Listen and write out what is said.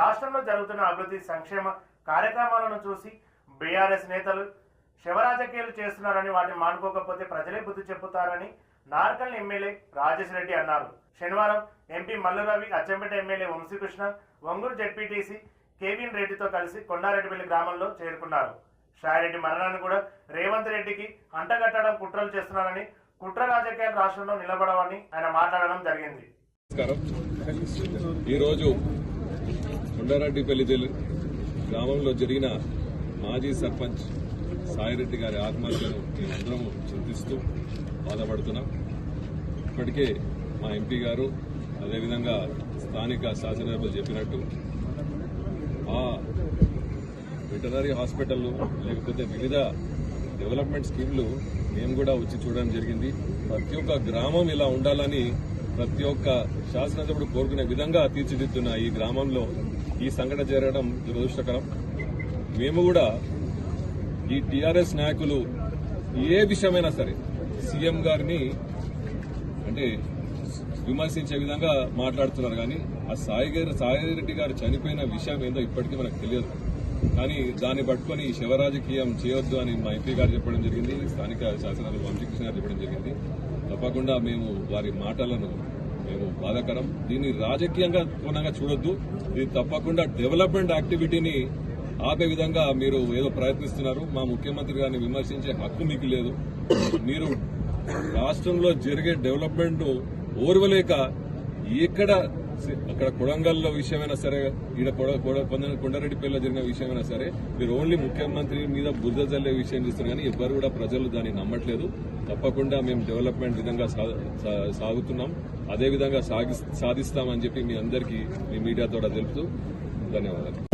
రాష్ట్రంలో జరుగుతున్న అభివృద్ధి సంక్షేమ కార్యక్రమాలను చూసి బీఆర్ఎస్ నేతలు శివరాజకీయాలు చేస్తున్నారని వాటిని మానుకోకపోతే ప్రజలే బుద్ధి చెప్పుతారని నార్కల్ ఎమ్మెల్యే రాజేష్ రెడ్డి అన్నారు. శనివారం MP Mallu Ravi Achampet MLA Vamshi Krishna Onguru ZPTC కేవీన్ రెడ్డితో కలిసి కొండారెడ్డిపల్లి గ్రామంలో చేరుకున్నారు. షాయిరెడ్డి మరణాన్ని కూడా రేవంత్ రెడ్డికి అంటగట్టడం కుట్రలు చేస్తున్నారని కుట్ర రాజకీయాలు రాష్ట్రంలో నిలబడవని ఆయన మాట్లాడడం జరిగింది. ఈరోజు కొండారెడ్డిపల్లి గ్రామంలో జరిగిన మాజీ సర్పంచ్ సాయిరెడ్డి గారి ఆత్మహత్యను మేమందరం చింతిస్తూ బాధపడుతున్నాం. ఇప్పటికే మా ఎంపీ గారు అదేవిధంగా స్థానిక శాసనసభ్యులు చెప్పినట్టు ఆ వెటనరీ హాస్పిటల్ లేకపోతే వివిధ డెవలప్మెంట్ స్కీమ్లు మేము కూడా వచ్చి చూడడం జరిగింది. ప్రతి ఒక్క గ్రామం ఇలా ఉండాలని ప్రతి ఒక్క శాసనసభ్యుడు కోరుకునే విధంగా తీర్చిదిద్దున్న ఈ గ్రామంలో ఈ సంఘటన జరగడం దురదృష్టకరం. మేము కూడా ఈ టీఆర్ఎస్ నాయకులు ఏ విషయమైనా సరే సీఎం గారిని అంటే విమర్శించే విధంగా మాట్లాడుతున్నారు కానీ ఆ సాయి గారు సాయి రెడ్డి గారు చనిపోయిన విషయం ఏందో ఇప్పటికీ మనకు తెలియదు. కానీ దాన్ని పట్టుకొని శివరాజకీయం చేయొద్దు అని మా ఎంపీ గారు చెప్పడం జరిగింది స్థానిక శాసనాలు వంశీకృష్ణ గారు చెప్పడం జరిగింది. తప్పకుండా మేము వారి మాటలను మేము బాధాకరం. దీన్ని రాజకీయంగా కోణంగా చూడొద్దు. ఇది తప్పకుండా డెవలప్మెంట్ యాక్టివిటీని ఆపే విధంగా మీరు ఏదో ప్రయత్నిస్తున్నారు. మా ముఖ్యమంత్రి గారిని విమర్శించే హక్కు మీకు లేదు. మీరు రాష్ట్రంలో జరిగే డెవలప్మెంట్ ఓర్వలేక ఎక్కడ అక్కడ కొడంగల్లో విషయమైనా సరే ఈడ కొడ- కొడ- కొండారెడ్డిపల్లిలో జరిగిన విషయమైనా సరే మీరు ఓన్లీ ముఖ్యమంత్రి మీద బుద్ధ జల్లే విషయం చేస్తున్నారు కానీ ఎవ్వరు కూడా ప్రజలు దాన్ని నమ్మట్లేదు. తప్పకుండా మేము డెవలప్మెంట్ విధంగా సా- సా- సాగుతున్నాం. అదే విధంగా సాగి సాధిస్తామని చెప్పి మీ అందరికీ మీ మీడియా ద్వారా తెలుపుతూ ధన్యవాదాలు.